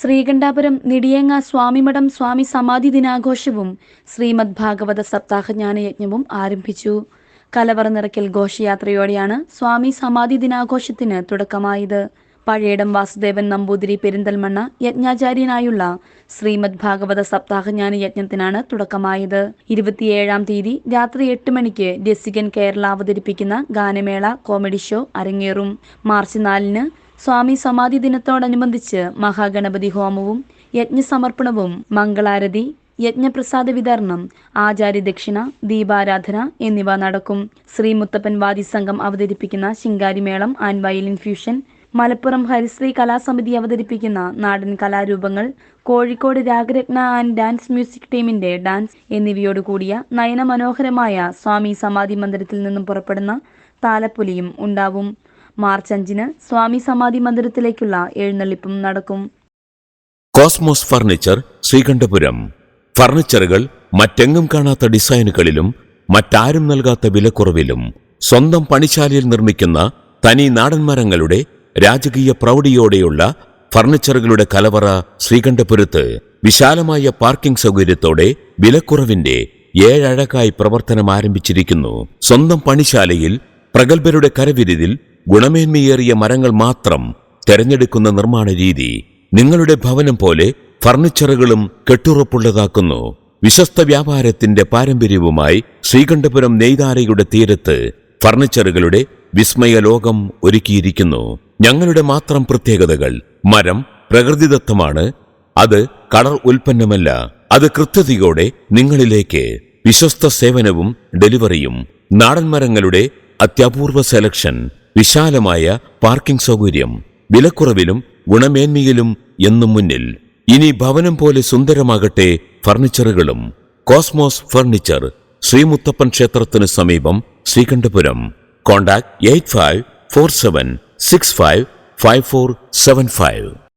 ശ്രീകണ്ഠാപുരം നിടിയങ്ങ സ്വാമിമഠം സ്വാമി സമാധി ദിനാഘോഷവും ശ്രീമദ് ഭാഗവത സപ്താഹജ്ഞാന യജ്ഞവും ആരംഭിച്ചു. കലവറ നിറയ്ക്കൽ ഘോഷയാത്രയോടെയാണ് സ്വാമി സമാധി ദിനാഘോഷത്തിന് തുടക്കമായത്. പഴയടം വാസുദേവൻ നമ്പൂതിരി പെരിന്തൽമണ്ണ യജ്ഞാചാര്യനായുള്ള ശ്രീമദ് ഭാഗവത സപ്താഹജ്ഞാന യജ്ഞത്തിനാണ് തുടക്കമായത്. ഇരുപത്തിയേഴാം തീയതി രാത്രി എട്ട് മണിക്ക് രസികൻ കേരള അവതരിപ്പിക്കുന്ന ഗാനമേള കോമഡി ഷോ അരങ്ങേറും. മാർച്ച് നാലിന് സ്വാമി സമാധി ദിനത്തോടനുബന്ധിച്ച് മഹാഗണപതി ഹോമവും യജ്ഞസമർപ്പണവും മംഗളാരതി യജ്ഞപ്രസാദ വിതരണം ആചാര്യ ദക്ഷിണ ദീപാരാധന എന്നിവ നടക്കും. ശ്രീ മുത്തപ്പൻ വാദി സംഘം അവതരിപ്പിക്കുന്ന Shinkari Melam and violin fusion Malappuram Harishree കലാസമിതി അവതരിപ്പിക്കുന്ന നാടൻ കലാരൂപങ്ങൾ Kozhikode Ragaratna and dance music ടീമിന്റെ ഡാൻസ് എന്നിവയോട് കൂടിയ നയനമനോഹരമായ സ്വാമി സമാധി മന്ദിരത്തിൽ നിന്നും പുറപ്പെടുന്ന താലപ്പൊലിയും ഉണ്ടാവും. മാർച്ച് അഞ്ചിന് സ്വാമി സമാധി മന്ദിരത്തിലേക്കുള്ള എഴുന്നള്ളിപ്പും നടക്കും. Cosmos furniture Sreekandapuram. ഫർണിച്ചറുകൾ മറ്റെങ്ങും കാണാത്ത ഡിസൈനുകളിലും മറ്റാരും നൽകാത്ത വിലക്കുറവിലും സ്വന്തം പണിശാലയിൽ നിർമ്മിക്കുന്ന തനി നാടൻ മരങ്ങളുടെ രാജകീയ പ്രൗഢിയോടെയുള്ള ഫർണിച്ചറുകളുടെ കലവറ ശ്രീകണ്ഠപുരത്ത് വിശാലമായ പാർക്കിംഗ് സൗകര്യത്തോടെ വിലക്കുറവിന്റെ ഏഴഴകായി പ്രവർത്തനം ആരംഭിച്ചിരിക്കുന്നു. സ്വന്തം പണിശാലയിൽ പ്രഗത്ഭരുടെ കരവിരുതിൽ ഗുണമേന്മയേറിയ മരങ്ങൾ മാത്രം തെരഞ്ഞെടുക്കുന്ന നിർമ്മാണ രീതി നിങ്ങളുടെ ഭവനം പോലെ ഫർണിച്ചറുകളും കെട്ടുറപ്പുള്ളതാക്കുന്നു. വിശ്വസ്ത വ്യാപാരത്തിന്റെ പാരമ്പര്യവുമായി ശ്രീകണ്ഠപുരം നെയ്താരയുടെ തീരത്ത് ഫർണിച്ചറുകളുടെ വിസ്മയ ലോകം ഒരുക്കിയിരിക്കുന്നു. ഞങ്ങളുടെ മാത്രം പ്രത്യേകതകൾ മരം പ്രകൃതിദത്തമാണ്. അത് കളർ ഉൽപ്പന്നമല്ല. അത് കൃത്യതയോടെ നിങ്ങളിലേക്ക് വിശ്വസ്ത സേവനവും ഡെലിവറിയും നാടൻ മരങ്ങളുടെ അത്യപൂർവ സെലക്ഷൻ വിശാലമായ പാർക്കിംഗ് സൗകര്യം വിലക്കുറവിലും ഗുണമേന്മയിലും എന്നും മുന്നിൽ. ഇനി ഭവനം പോലെ സുന്ദരമാകട്ടെ ഫർണിച്ചറുകളും. കോസ്മോസ് ഫർണിച്ചർ ശ്രീമുത്തപ്പൻ ക്ഷേത്രത്തിന് സമീപം Sreekandapuram. Contact eight five four seven six five five four seven five.